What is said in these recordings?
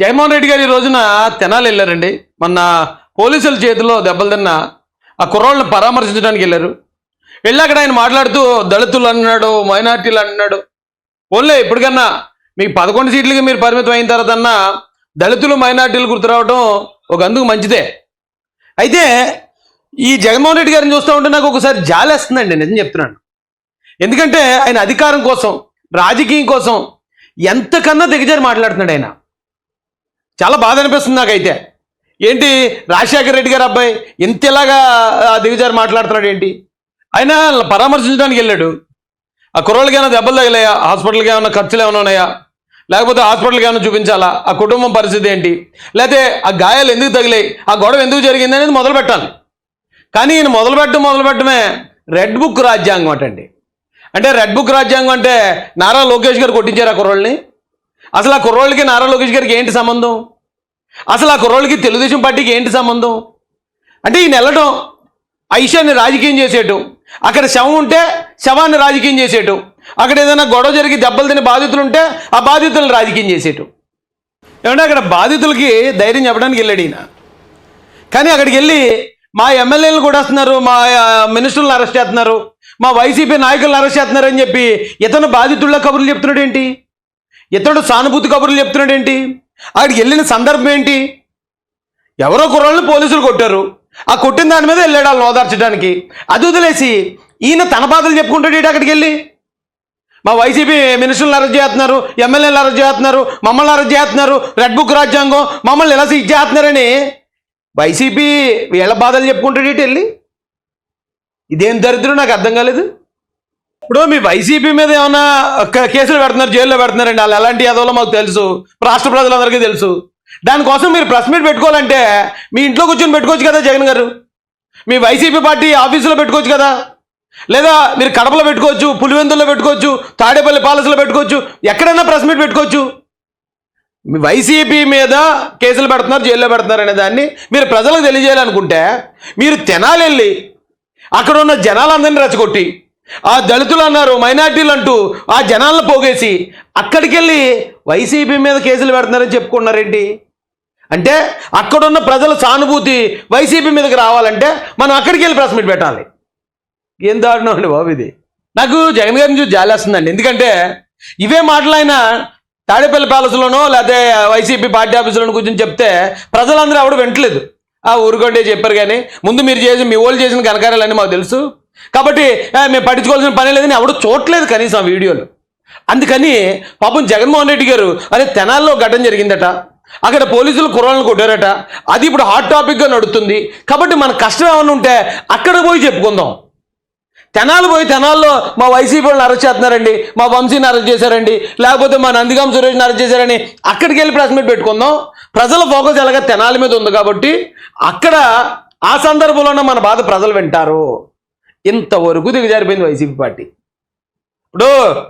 జగన్మోహన్ రెడ్డి గారు ఈ రోజున తెనాలి వెళ్ళారండి. మొన్న పోలీసుల చేతిలో దెబ్బలు తిన్న ఆ కుర్రోళ్ళని పరామర్శించడానికి వెళ్ళారు. వెళ్ళి అక్కడ ఆయన మాట్లాడుతూ దళితులు అన్నాడు మైనార్టీలు అన్నాడు. ఓన్లే ఇప్పటికన్నా మీకు పదకొండు సీట్లకి మీరు పరిమితం అయిన తర్వాత అన్నా దళితులు మైనార్టీలు గుర్తురావడం ఒక అందుకు మంచిదే. అయితే ఈ జగన్మోహన్ రెడ్డి గారిని చూస్తూ ఉంటే నాకు ఒకసారి జాలేస్తుందండి నిజం చెప్తున్నాను. ఎందుకంటే ఆయన అధికారం కోసం రాజకీయం కోసం ఎంతకన్నా దిగజారి మాట్లాడుతున్నాడు ఆయన. చాలా బాధ అనిపిస్తుంది నాకైతే. ఏంటి? రాజశేఖర రెడ్డి గారు అబ్బాయి ఇంత ఇలాగా దిగజారి మాట్లాడుతున్నాడు ఏంటి? ఆయన పరామర్శించడానికి వెళ్ళాడు. ఆ కుర్రోళ్ళకి ఏమైనా దెబ్బలు తగిలాయా? హాస్పిటల్కి ఏమైనా ఖర్చులు ఏమైనా ఉన్నాయా? లేకపోతే హాస్పిటల్కి ఏమైనా చూపించాలా? ఆ కుటుంబం పరిస్థితి ఏంటి? లేకపోతే ఆ గాయాలు ఎందుకు తగిలాయి? ఆ గొడవ ఎందుకు జరిగింది అనేది మొదలు పెట్టాలి. కానీ ఈయన మొదలు పెట్టడం మొదలు పెట్టడమే రెడ్ బుక్ రాజ్యాంగం అటండి. అంటే రెడ్ బుక్ రాజ్యాంగం అంటే నారా లోకేష్ గారు కొట్టించారు ఆ కుర్రోళ్ళని. అసలు ఆ కుర్రోళ్ళకి నారా లోకేష్ గారికి ఏంటి సంబంధం? అసలు ఆ కుర్రోళ్ళకి తెలుగుదేశం పార్టీకి ఏంటి సంబంధం? అంటే ఈయన వెళ్ళడం ఐషాన్ని రాజకీయం చేసేయటం అక్కడ శవం ఉంటే శవాన్ని రాజకీయం చేసేయటం అక్కడ ఏదైనా గొడవ జరిగి దెబ్బలు తినే బాధితులు ఉంటే ఆ బాధితులను రాజకీయం చేసేయటం. ఏమంటే అక్కడ బాధితులకి ధైర్యం చెప్పడానికి వెళ్ళాడు ఈయన. కానీ అక్కడికి వెళ్ళి మా ఎమ్మెల్యేలు కూడా వస్తున్నారు మా మినిస్టర్లను అరెస్ట్ చేస్తున్నారు మా వైసీపీ నాయకులను అరెస్ట్ చేస్తున్నారు అని చెప్పి ఇతను బాధితుల్లో కబుర్లు చెప్తున్నాడు ఏంటి? ఇతడు సానుభూతి కబుర్లు చెప్తున్నాడు ఏంటి అక్కడికి వెళ్ళిన సందర్భం ఏంటి? ఎవరో కుర్రాళ్ళని పోలీసులు కొట్టారు. ఆ కొట్టిన దాని మీద వెళ్ళాడు వాళ్ళు ఓదార్చడానికి. అది వదిలేసి ఈయన తన బాధలు చెప్పుకుంటాడు ఇటు అక్కడికి వెళ్ళి. మా వైసీపీ మినిస్టర్లు అరెస్ట్ చేస్తున్నారు ఎమ్మెల్యేలు అరెస్ట్ చేస్తున్నారు మమ్మల్ని అరెస్ట్ చేస్తున్నారు రెడ్ బుక్ రాజ్యాంగం మమ్మల్ని ఎలా సీజ్ చేస్తున్నారని వైసీపీ వీళ్ళ బాధలు చెప్పుకుంటాడు ఇటు వెళ్ళి. ఇదేం దరిద్రం? నాకు అర్థం కాలేదు. ఇప్పుడు మీ వైసీపీ మీద ఏమైనా కేసులు పెడుతున్నారు జైల్లో పెడుతున్నారండి. వాళ్ళు ఎలాంటి యాదవులో మాకు తెలుసు. రాష్ట్ర ప్రజలందరికీ తెలుసు. దానికోసం మీరు ప్రెస్ మీట్ పెట్టుకోవాలంటే మీ ఇంట్లో కూర్చొని పెట్టుకోవచ్చు కదా జగన్ గారు? మీ వైసీపీ పార్టీ ఆఫీసులో పెట్టుకోవచ్చు కదా? లేదా మీరు కడపలో పెట్టుకోవచ్చు పులివెందుల్లో పెట్టుకోవచ్చు తాడేపల్లి పాలసీలో పెట్టుకోవచ్చు ఎక్కడైనా ప్రెస్ మీట్ పెట్టుకోవచ్చు. మీ వైసీపీ మీద కేసులు పెడుతున్నారు జైల్లో పెడుతున్నారు అనే దాన్ని మీరు ప్రజలకు తెలియజేయాలనుకుంటే మీరు తెనాలి వెళ్ళి అక్కడ ఉన్న జనాలందరినీ రెచ్చగొట్టి ఆ దళితులు అన్నారు మైనార్టీలు అంటూ ఆ జనాలను పోగేసి అక్కడికి వెళ్ళి వైసీపీ మీద కేసులు పెడుతున్నారని చెప్పుకున్నారేంటి అంటే అక్కడున్న ప్రజల సానుభూతి వైసీపీ మీదకి రావాలంటే మనం అక్కడికి వెళ్ళి ప్రెస్ మీట్ పెట్టాలి. ఏం దారుణం అండి బాబు ఇది? నాకు జగన్ గారిని చూసి జాలేస్తుందండి ఎందుకంటే ఇవే మాటలు ఆయన తాడేపల్లి ప్యాలెస్లోనో లేకపోతే వైసీపీ పార్టీ ఆఫీసులోనో కూర్చొని చెప్తే ప్రజలందరూ ఎవడు వింటలేదు ఆ ఊరుకోండి చెప్పారు కానీ ముందు మీరు చేసి మీ వాళ్ళు చేసిన కనకారాలన్నీ మాకు తెలుసు. కాబట్టి మేము పట్టించుకోవాల్సిన పని లేదని ఎవడు చూడలేదు కనీసం ఆ వీడియోలు. అందుకని పాపం జగన్మోహన్ రెడ్డి గారు అరే తెనాల్లో ఘటన జరిగిందట. అక్కడ పోలీసులు కుర్రాలను కొట్టారట. అది ఇప్పుడు హాట్ టాపిక్గా నడుస్తుంది కాబట్టి మన కష్టం ఏమైనా ఉంటే అక్కడ పోయి చెప్పుకుందాం. తెనాలు పోయి తెనాల్లో మా వైసీపీ వాళ్ళని అరెస్ట్ చేస్తున్నారండి మా వంశీని అరెస్ట్ చేశారండి లేకపోతే మా నందిగాం సురేష్ని అరెస్ట్ చేశారని అక్కడికి వెళ్ళి ప్రెస్ మీట్ పెట్టుకుందాం. ప్రజల ఫోకస్ ఎలాగ తెనాలి మీద ఉంది కాబట్టి అక్కడ ఆ సందర్భంలోనే మన బాధ ప్రజలు వింటారు. ఇంతవరకు దిగజారిపోయింది వైసీపీ పార్టీ. ఇప్పుడు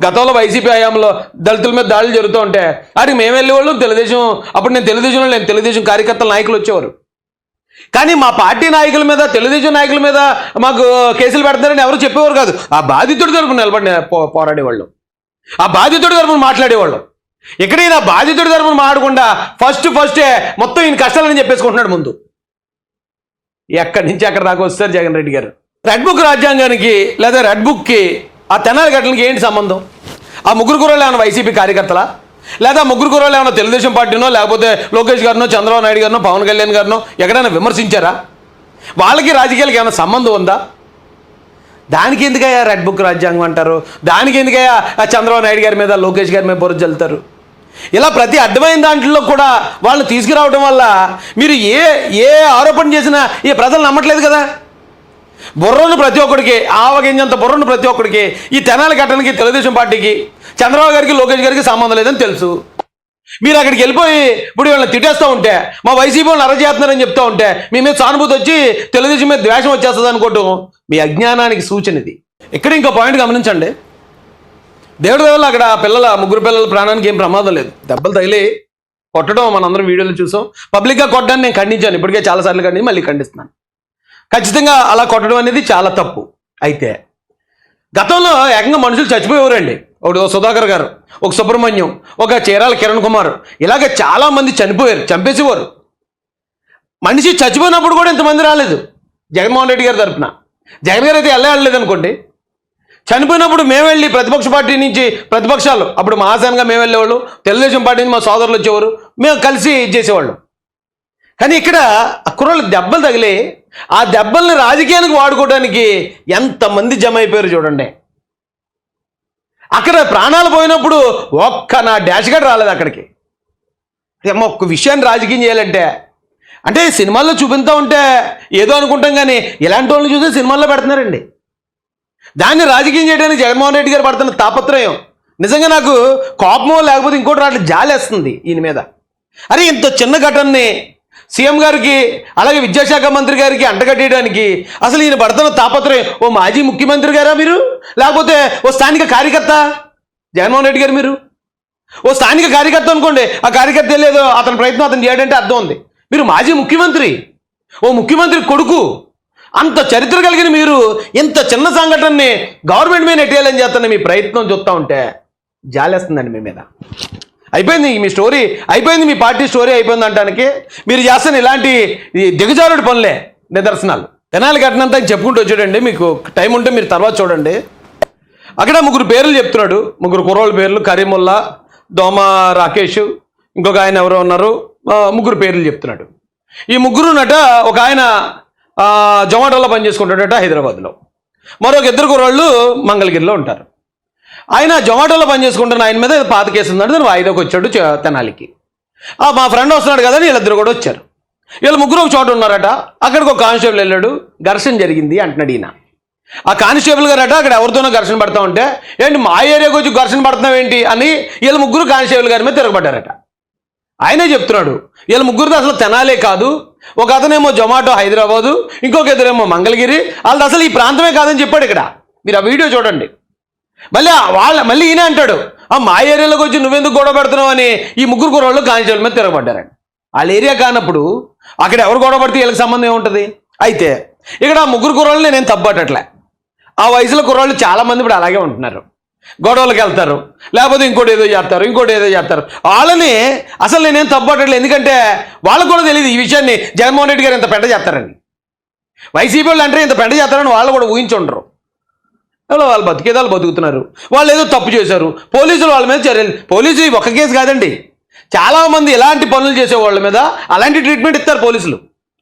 గతంలో వైసీపీ హయాంలో దళితుల మీద దాడులు జరుగుతూ ఉంటే అరే మేము వెళ్ళేవాళ్ళు తెలుగుదేశం అప్పుడు నేను తెలుగుదేశంలో నేను తెలుగుదేశం కార్యకర్తల నాయకులు వచ్చేవారు. కానీ మా పార్టీ నాయకుల మీద తెలుగుదేశం నాయకుల మీద మాకు కేసులు పెడతారని ఎవరు చెప్పేవారు కాదు. ఆ బాధితుడి తరపున నిలబడి పో- పోరాడేవాళ్ళు. ఆ బాధితుడి తరపున మాట్లాడేవాళ్ళు. ఇక్కడ ఈయన బాధితుడి తరపున మాడకుండా ఫస్ట్ ఫస్టే మొత్తం ఈయన కష్టాలని చెప్పేసుకుంటున్నాడు ముందు. ఎక్కడి నుంచి అక్కడ దాకా వస్తారు జగన్ రెడ్డి గారు? రెడ్ బుక్ రాజ్యాంగానికి లేదా రెడ్ బుక్కి ఆ తెనాలి ఘటనకి ఏంటి సంబంధం? ఆ ముగ్గురు కూరలు ఏమైనా వైసీపీ కార్యకర్తలా? లేదా ముగ్గురు కూరలు ఏమైనా తెలుగుదేశం పార్టీనో లేకపోతే లోకేష్ గారినో చంద్రబాబు నాయుడు గారినో పవన్ కళ్యాణ్ గారినో ఎక్కడైనా విమర్శించారా? వాళ్ళకి రాజకీయాలకి ఏమైనా సంబంధం ఉందా? దానికి ఎందుకయ్యా రెడ్ బుక్ రాజ్యాంగం అంటారు? దానికి ఎందుకయ్యా ఆ చంద్రబాబు నాయుడు గారి మీద లోకేష్ గారి మీద బొరుజు చల్లుతారు ఇలా ప్రతి అడ్డమైన దాంట్లో కూడా వాళ్ళు తీసుకురావడం వల్ల మీరు ఏ ఏ ఆరోపణ చేసినా ఈ ప్రజలు నమ్మట్లేదు కదా? బుర్రను ప్రతి ఒక్కడికి ఆవగింజంత బుర్రను ప్రతి ఒక్కడికి ఈ తెనాలి ఘటనకి తెలుగుదేశం పార్టీకి చంద్రబాబు గారికి లోకేష్ గారికి సంబంధం లేదని తెలుసు. మీరు అక్కడికి వెళ్ళిపోయి ఇప్పుడు వీళ్ళని తిట్టేస్తూ ఉంటే మా వైసీపీ వాళ్ళని అరచేస్తున్నారని చెప్తూ ఉంటే మీ మీద సానుభూతి వచ్చి తెలుగుదేశం మీద ద్వేషం వచ్చేస్తుంది అనుకోవటం మీ అజ్ఞానానికి సూచన ఇది ఇక్కడ ఇంకో పాయింట్ గమనించండి. దేవుడి దేవుళ్ళు అక్కడ పిల్లల ముగ్గురు పిల్లల ప్రాణానికి ఏం ప్రమాదం లేదు. దెబ్బలు తగిలి కొట్టడం మనందరం వీడియోలు చూసాం. పబ్లిక్గా కొట్టడాన్ని నేను ఖండించాను. ఇప్పటికే చాలాసార్లు ఖండించి మళ్ళీ ఖండిస్తున్నాను. ఖచ్చితంగా అలా కొట్టడం అనేది చాలా తప్పు. అయితే గతంలో ఏకంగా మనుషులు చచ్చిపోయేవారండి ఒకటి ఒక సుధాకర్ గారు ఒక సుబ్రహ్మణ్యం ఒక చీరాల కిరణ్ కుమార్ ఇలాగ చాలామంది చనిపోయారు చంపేసేవారు. మనిషి చచ్చిపోయినప్పుడు కూడా ఇంతమంది రాలేదు. జగన్మోహన్ రెడ్డి గారి తరఫున జగన్ గారు అయితే వెళ్ళే వెళ్ళలేదు అనుకోండి. చనిపోయినప్పుడు మేము వెళ్ళి ప్రతిపక్ష పార్టీ నుంచి ప్రతిపక్షాలు అప్పుడు మహాసేనగా మేము వెళ్ళేవాళ్ళు తెలుగుదేశం పార్టీ నుంచి మా సోదరులు వచ్చేవారు మేము కలిసి ఇది చేసేవాళ్ళం. కానీ ఇక్కడ కుర్రలు దెబ్బలు తగిలి ఆ దెబ్బల్ని రాజకీయానికి వాడుకోవడానికి ఎంతమంది జమ అయిపోయారు చూడండి. అక్కడ ప్రాణాలు పోయినప్పుడు ఒక్క నా డాష్ గడ్ రాలేదు అక్కడికి. ఏమో ఒక్క విషయాన్ని రాజకీయం చేయాలంటే అంటే సినిమాల్లో చూపిస్తూ ఉంటే ఏదో అనుకుంటాం కానీ ఇలాంటి వాళ్ళని చూసి సినిమాల్లో పెడుతున్నారండి. దాన్ని రాజకీయం చేయడానికి జగన్మోహన్ రెడ్డి గారు పడుతున్న తాపత్రయం. నిజంగా నాకు కోపమో లేకపోతే ఇంకోటి రాట్లు జాలేస్తుంది ఈయన మీద. అరే ఇంత చిన్న ఘటనని సీఎం గారికి అలాగే విద్యాశాఖ మంత్రి గారికి అంటగట్టేయడానికి అసలు ఈయన పడుతున్న తాపత్రయం ఓ మాజీ ముఖ్యమంత్రి గారా మీరు? లేకపోతే ఓ స్థానిక కార్యకర్త? జగన్మోహన్ రెడ్డి గారు మీరు? ఓ స్థానిక కార్యకర్త అనుకోండి ఆ కార్యకర్త లేదో అతని ప్రయత్నం అతను చేయడంటే అర్థం ఉంది. మీరు మాజీ ముఖ్యమంత్రి ఓ ముఖ్యమంత్రి కొడుకు అంత చరిత్ర కలిగిన మీరు ఇంత చిన్న సంఘటనని గవర్నమెంట్ మీద నెట్టేయాలని చేస్తున్న మీ ప్రయత్నం చూస్తూ ఉంటే జాలేస్తుందండి మీ మీద. అయిపోయింది మీ స్టోరీ అయిపోయింది మీ పార్టీ స్టోరీ అయిపోయింది అంటానికి మీరు చేస్తున్న ఇలాంటి ఈ దిగజారుడు పనులే నిదర్శనాలు. తెనాలి ఘటనంతా చెప్పుకుంటూ వచ్చాడండి మీకు టైం ఉంటే మీరు తర్వాత చూడండి. అక్కడ ముగ్గురు పేర్లు చెప్తున్నాడు ముగ్గురు కుర్రోళ్ళ పేర్లు కరీముల్లా దోమ రాకేష్ ఇంకొక ఆయన ఎవరో ఉన్నారు ముగ్గురు పేర్లు చెప్తున్నాడు. ఈ ముగ్గురు నట ఒక ఆయన జొమాటోలో పనిచేసుకుంటాడట హైదరాబాద్లో. మరొక ఇద్దరు కుర్రోళ్ళు మంగళగిరిలో ఉంటారు. ఆయన జొమాటోలో పనిచేసుకుంటున్న ఆయన మీద పాత కేసు ఉందంటే వాయిదాకి వచ్చాడు తెనాలికి. ఆ, మా ఫ్రెండ్ వస్తున్నాడు కదా అని వీళ్ళిద్దరు కూడా వచ్చారు. వీళ్ళు ముగ్గురు ఒక చోట ఉన్నారట. అక్కడికి ఒక కానిస్టేబుల్ వెళ్ళాడు. ఘర్షణ జరిగింది అంటున్నాడు ఈయన. ఆ కానిస్టేబుల్ గారట అక్కడ ఎవరితోనో ఘర్షణ పడతా ఉంటే ఏంటి మా ఏరియాకి వచ్చి ఘర్షణ పడుతున్నావు ఏంటి? అని వీళ్ళ ముగ్గురు కానిస్టేబుల్ గారి మీద తిరగబడ్డారట. ఆయనే చెప్తున్నాడు వీళ్ళ ముగ్గురిది అసలు తెనాలే కాదు. ఒక అతనేమో జొమాటో హైదరాబాదు ఇంకొక ఇద్దరేమో మంగళగిరి. వాళ్ళది అసలు ఈ ప్రాంతమే కాదని చెప్పాడు ఇక్కడ. మీరు ఆ వీడియో చూడండి. మళ్ళీ వాళ్ళ మళ్ళీ ఈయన అంటాడు ఆ మా ఏరియాలోకి వచ్చి నువ్వెందుకు గొడవ పెడుతున్నావు అని ఈ ముగ్గురు కుర్రోళ్ళు కానిస్టేబుల్ మీద తిరగబడ్డారండి. వాళ్ళ ఏరియా కానప్పుడు అక్కడ ఎవరు గొడవ పడితే వీళ్ళకి సంబంధం ఏముంటుంది? అయితే ఇక్కడ ఆ ముగ్గురు కుర్రోళ్ళు నేను తప్పట్టట్లే ఆ వయసులో కుర్రోళ్ళు చాలామంది ఇప్పుడు అలాగే ఉంటున్నారు. గొడవలకు వెళ్తారు లేకపోతే ఇంకోటి ఏదో చేస్తారు ఇంకోటి ఏదో చేస్తారు. వాళ్ళని అసలు నేనేం తప్పట్టట్లేదు ఎందుకంటే వాళ్ళకు కూడా తెలియదు ఈ విషయాన్ని. జగన్మోహన్ రెడ్డి గారు ఇంత పెంట చేస్తారని వైసీపీ వాళ్ళు అంటే ఇంత పెంట చేస్తారని వాళ్ళు కూడా ఊహించుండరు వాళ్ళు బతికేది వాళ్ళు బతుకుతున్నారు. వాళ్ళు ఏదో తప్పు చేశారు. పోలీసులు వాళ్ళ మీద చర్యలు. పోలీసులు ఒక కేసు కాదండి. చాలా మంది ఇలాంటి పనులు చేసే వాళ్ళ మీద అలాంటి ట్రీట్మెంట్ ఇస్తారు పోలీసులు.